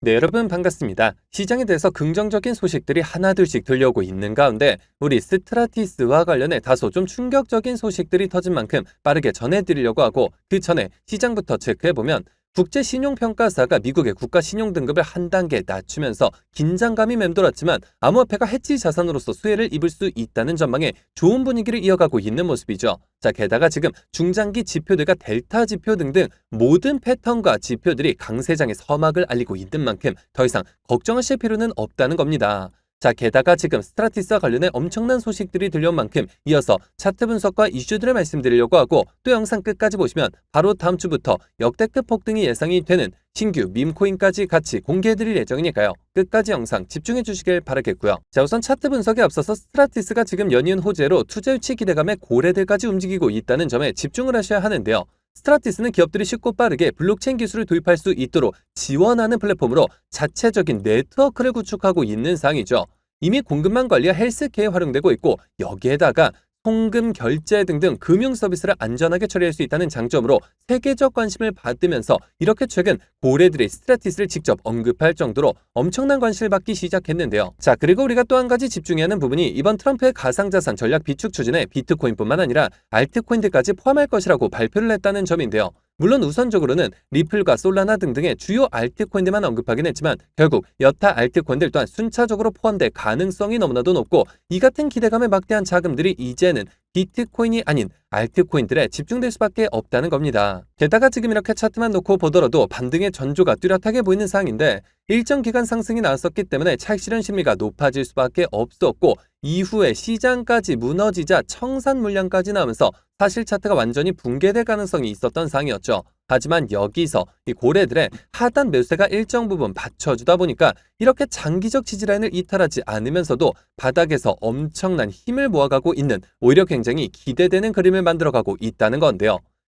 네, 여러분 반갑습니다. 시장에 대해서 긍정적인 소식들이 하나둘씩 들려오고 있는 가운데 우리 스트라티스와 관련해 다소 좀 충격적인 소식들이 터진 만큼 빠르게 전해드리려고 하고 그 전에 시장부터 체크해보면 국제신용평가사가 미국의 국가신용등급을 한 단계 낮추면서 긴장감이 맴돌았지만 암호화폐가 해치 자산으로서 수혜를 입을 수 있다는 전망에 좋은 분위기를 이어가고 있는 모습이죠. 자, 게다가 지금 중장기 지표들과 델타 지표 등등 모든 패턴과 지표들이 강세장의 서막을 알리고 있는 만큼 더 이상 걱정하실 필요는 없다는 겁니다. 자, 게다가 지금 스트라티스와 관련해 엄청난 소식들이 들려온 만큼 이어서 차트 분석과 이슈들을 말씀드리려고 하고 또 영상 끝까지 보시면 바로 다음 주부터 역대급 폭등이 예상이 되는 신규 밈코인까지 같이 공개해드릴 예정이니까요. 끝까지 영상 집중해 주시길 바라겠고요. 자, 우선 차트 분석에 앞서서 스트라티스가 지금 연이은 호재로 투자 유치 기대감에 고래들까지 움직이고 있다는 점에 집중을 하셔야 하는데요. 스트라티스는 기업들이 쉽고 빠르게 블록체인 기술을 도입할 수 있도록 지원하는 플랫폼으로 자체적인 네트워크를 구축하고 있는 상이죠. 이미 공급망 관리와 헬스케어에 활용되고 있고 여기에다가 송금, 결제 등등 금융 서비스를 안전하게 처리할 수 있다는 장점으로 세계적 관심을 받으면서 이렇게 최근 고래들이 스트라티스를 직접 언급할 정도로 엄청난 관심을 받기 시작했는데요. 자, 그리고 우리가 또 한 가지 집중해야 하는 부분이 이번 트럼프의 가상자산 전략 비축 추진에 비트코인뿐만 아니라 알트코인들까지 포함할 것이라고 발표를 했다는 점인데요. 물론 우선적으로는 리플과 솔라나 등등의 주요 알트코인들만 언급하긴 했지만 결국 여타 알트코인들 또한 순차적으로 포함될 가능성이 너무나도 높고 이 같은 기대감에 막대한 자금들이 이제는 비트코인이 아닌 알트코인들에 집중될 수밖에 없다는 겁니다. 게다가 지금 이렇게 차트만 놓고 보더라도 반등의 전조가 뚜렷하게 보이는 상황인데 일정 기간 상승이 나왔었기 때문에 차익 실현 심리가 높아질 수밖에 없었고 이후에 시장까지 무너지자 청산 물량까지 나오면서 사실 차트가 완전히 붕괴될 가능성이 있었던 상이었죠. 하지만 여기서 이 고래들의 하단 매수세가 일정 부분 받쳐주다 보니까 이렇게 장기적 지지라인을 이탈하지 않으면서도 바닥에서 엄청난 힘을 모아가고 있는 오히려 굉장히 기대되는 그림을 만들어가고 있다는 건데요.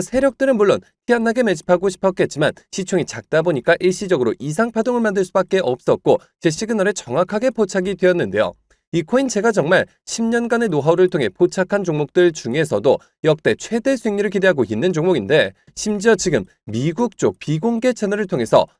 세력들은 물론 티안 나게 매집하고 싶었겠지만 시총이 작다 보니까 일시적으로 이상 파동을 만들 수밖에 없었고 제 시그널에 정확하게 포착이 되었는데요. 이 코인 제가 정말 10년간의 노하우를 통해 포착한 종목들 중에서도 역대 최대 수익률을 기대하고 있는 종목인데 심지어 지금 미국 쪽 비공개 채널을 통해서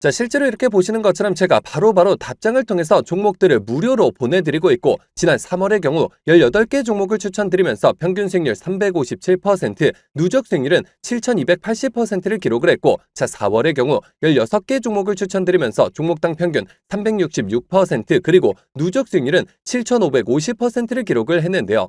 자, 실제로 이렇게 보시는 것처럼 제가 바로바로 바로 답장을 통해서 종목들을 무료로 보내드리고 있고, 지난 3월의 경우 18개 종목을 추천드리면서 평균 수익률 357%, 누적 수익률은 7,280%를 기록을 했고, 자, 4월의 경우 16개 종목을 추천드리면서 종목당 평균 366%, 그리고 누적 수익률은 7,550%를 기록을 했는데요.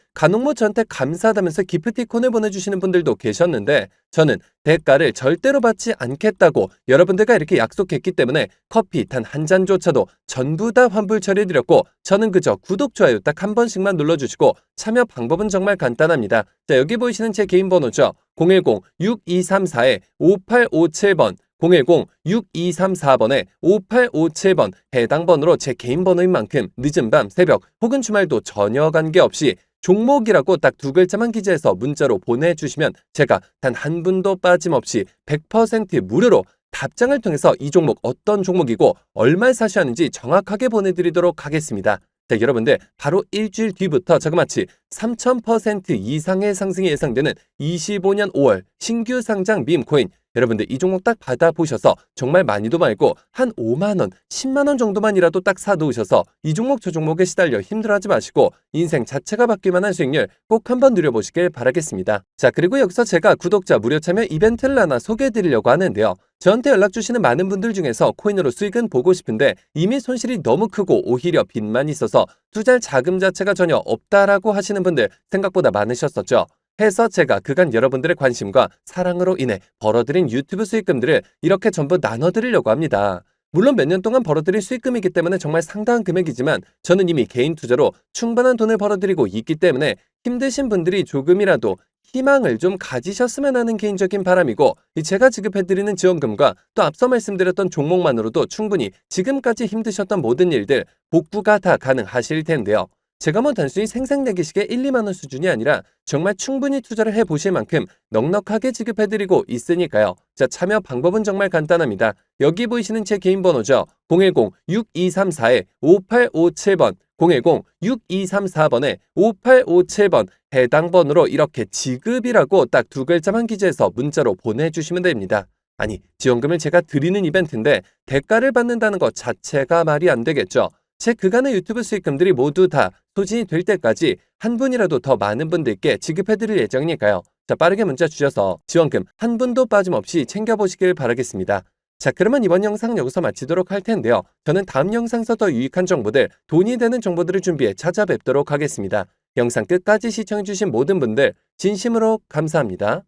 간혹 저한테 감사하다면서 기프티콘을 보내주시는 분들도 계셨는데 저는 대가를 절대로 받지 않겠다고 여러분들과 이렇게 약속했기 때문에 커피 단 한 잔조차도 전부 다 환불 처리해드렸고 저는 그저 구독, 좋아요 딱 한 번씩만 눌러주시고 참여 방법은 정말 간단합니다. 자 여기 보이시는 제 개인 번호죠. 010-6234-5857번 010-6234번에 5857번 해당 번호로 제 개인 번호인 만큼 늦은 밤, 새벽 혹은 주말도 전혀 관계없이 종목이라고 딱 두 글자만 기재해서 문자로 보내주시면 제가 단 한 분도 빠짐없이 100% 무료로 답장을 통해서 이 종목 어떤 종목이고 얼마에 사셔야 하는지 정확하게 보내드리도록 하겠습니다. 자, 여러분들 바로 일주일 뒤부터 자그마치 3000% 이상의 상승이 예상되는 25년 5월 신규 상장 밈코인 여러분들 이 종목 딱 받아보셔서 정말 많이도 말고 한 5만원, 10만원 정도만이라도 딱 사두셔서 이 종목 저 종목에 시달려 힘들어하지 마시고 인생 자체가 바뀔 만한 수익률 꼭 한번 누려보시길 바라겠습니다. 자 그리고 여기서 제가 구독자 무료 참여 이벤트를 하나 소개해드리려고 하는데요. 저한테 연락 주시는 많은 분들 중에서 코인으로 수익은 보고 싶은데 이미 손실이 너무 크고 오히려 빚만 있어서 투자할 자금 자체가 전혀 없다라고 하시는 분들 생각보다 많으셨었죠. 해서 제가 그간 여러분들의 관심과 사랑으로 인해 벌어들인 유튜브 수익금들을 이렇게 전부 나눠드리려고 합니다. 물론 몇 년 동안 벌어들인 수익금이기 때문에 정말 상당한 금액이지만 저는 이미 개인 투자로 충분한 돈을 벌어들이고 있기 때문에 힘드신 분들이 조금이라도 희망을 좀 가지셨으면 하는 개인적인 바람이고 이 제가 지급해드리는 지원금과 또 앞서 말씀드렸던 종목만으로도 충분히 지금까지 힘드셨던 모든 일들 복구가 다 가능하실 텐데요. 제가 뭐 단순히 생색내기식의 1, 2만 원 수준이 아니라 정말 충분히 투자를 해보실 만큼 넉넉하게 지급해드리고 있으니까요. 자, 참여 방법은 정말 간단합니다. 여기 보이시는 제 개인 번호죠. 010-6234-5857번 010-6234번에 5857번 해당 번호로 이렇게 지급이라고 딱 두 글자만 기재해서 문자로 보내주시면 됩니다. 아니, 지원금을 제가 드리는 이벤트인데 대가를 받는다는 것 자체가 말이 안 되겠죠. 제 그간의 유튜브 수익금들이 모두 다 소진이 될 때까지 한 분이라도 더 많은 분들께 지급해드릴 예정이니까요. 자, 빠르게 문자 주셔서 지원금 한 분도 빠짐없이 챙겨보시길 바라겠습니다. 자, 그러면 이번 영상 여기서 마치도록 할 텐데요. 저는 다음 영상에서 더 유익한 정보들, 돈이 되는 정보들을 준비해 찾아뵙도록 하겠습니다. 영상 끝까지 시청해주신 모든 분들 진심으로 감사합니다.